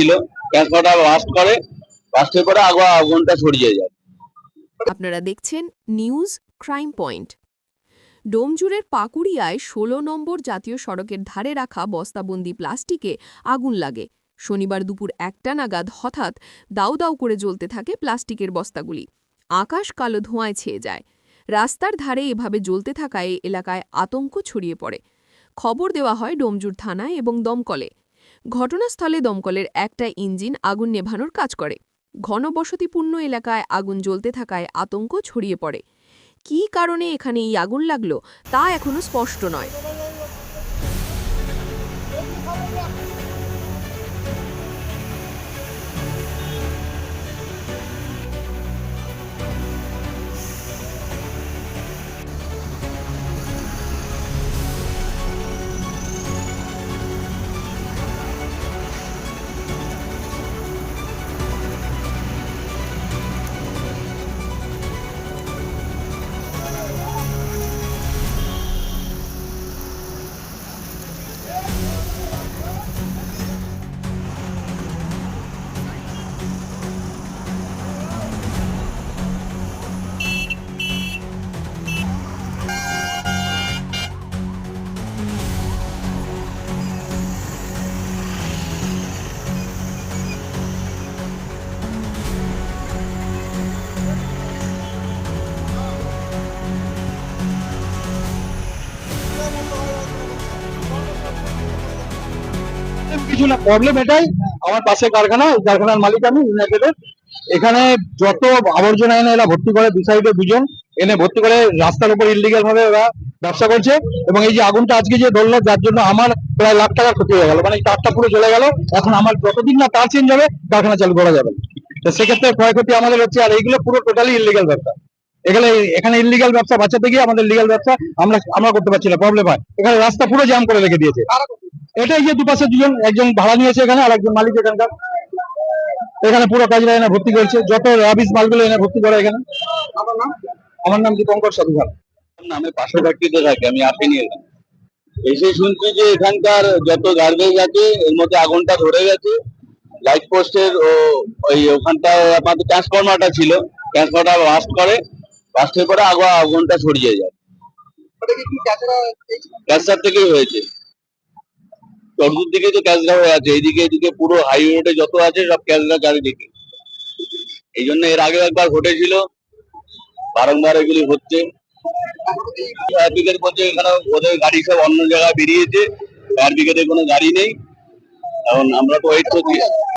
ছিল। ট্রান্সফারটা বাস্ট করে বাস্টের পরে আগা আগুনটা ছড়িয়ে যায়। আপনারা দেখছেন নিউজ ক্রাইম পয়েন্ট। ডোমজুরের পাকুড়িয়ায় ষোলো নম্বর জাতীয় সড়কের ধারে রাখা বস্তাবন্দি প্লাস্টিকে আগুন লাগে। শনিবার দুপুর একটা নাগাদ হঠাৎ দাউ দাউ করে জ্বলতে থাকে প্লাস্টিকের বস্তাগুলি। আকাশ কালো ধোঁয়ায় ছেয়ে যায়। রাস্তার ধারে এভাবে জ্বলতে থাকায় এলাকায় আতঙ্ক ছড়িয়ে পড়ে। খবর দেওয়া হয় ডোমজুর থানায় এবং দমকলে। ঘটনাস্থলে দমকলের একটা ইঞ্জিন আগুন নেভানোর কাজ করে। ঘনবসতিপূর্ণ এলাকায় আগুন জ্বলতে থাকায় আতঙ্ক ছড়িয়ে পড়ে। কী কারণে এখানে এই আগুন লাগল তা এখনও স্পষ্ট নয়। কিছু না প্রবলেম এটাই। আমার পাশে কারখানা ওই কারখানার মালিক আমি ইউনাইটেডের এখানে যত আবর্জনা এনে এরা ভর্তি করে, দু সাইডে দুজন এনে ভর্তি করে, রাস্তার উপর ইলিগাল ভাবে ওরা ব্যবসা করছে। এবং এই যে আগুনটা আজকে যে ধরলো, যার জন্য আমার প্রায় লাখ টাকার ক্ষতি হয়ে গেল। মানে এই তারটা পুরো চলে গেল। এখন আমার যতদিন না তার চেঞ্জ হবে, কারখানা চালু করা যাবে। তো সেক্ষেত্রে ক্ষয়ক্ষতি আমাদের হচ্ছে, আর এইগুলো পুরো টোটালি ইলিগাল ব্যবসা। এখানে এখানে ইলিগাল ব্যবসা বাঁচাতে গিয়ে আমাদের লিগাল ব্যবসা আমরা আমরা করতে পারছি না প্রবলেম হয়। এখানে রাস্তা পুরো জ্যাম করে রেখে দিয়েছে। এটাই যে দুপাশে দুজন একজন ভাড়া নিয়েছে এখানে আর একজন মালিক এখানকার। এখানে পুরো কাজরা এনে ভর্তি করছে। যত রাবিস মালগুলো এনে ভর্তি করে এখানে। আমার নাম? আমার নাম দীপঙ্কর সাধুঘাট আমি পাশের ফ্যাক্টরিতে থাকি আমি আসিনি এখানে। এসে শুনছি যে এখানকার যত গার্বেজ আছে এর মধ্যে আগুনটা ধরে গেছে। লাইট পোস্টের ও ওই ওখানটায় আমাদের ট্রান্সফরমারটা ছিল। ট্রান্সফরমারটা বাস্ট করে বাস্টের পরে আগা আগুনটা ছড়িয়ে যায়। ক্যান্সার থেকেই হয়েছে। চতুর দিকে তো ক্যাচরা হয়ে আছে, এইদিকে এদিকে পুরো হাইওয়ে রোডে যত আছে সব ক্যাচরা চারিদিকে এই জন্য এর আগে একবার ঘটেছিল, বারংবার এগুলি হচ্ছে। ফায়ার বলছে এখানে ওদের গাড়ি সব অন্য জায়গায় বেরিয়েছে ফায়ার ব্রিগেডের কোনো গাড়ি নেই। এখন আমরা তো ওয়েট করছি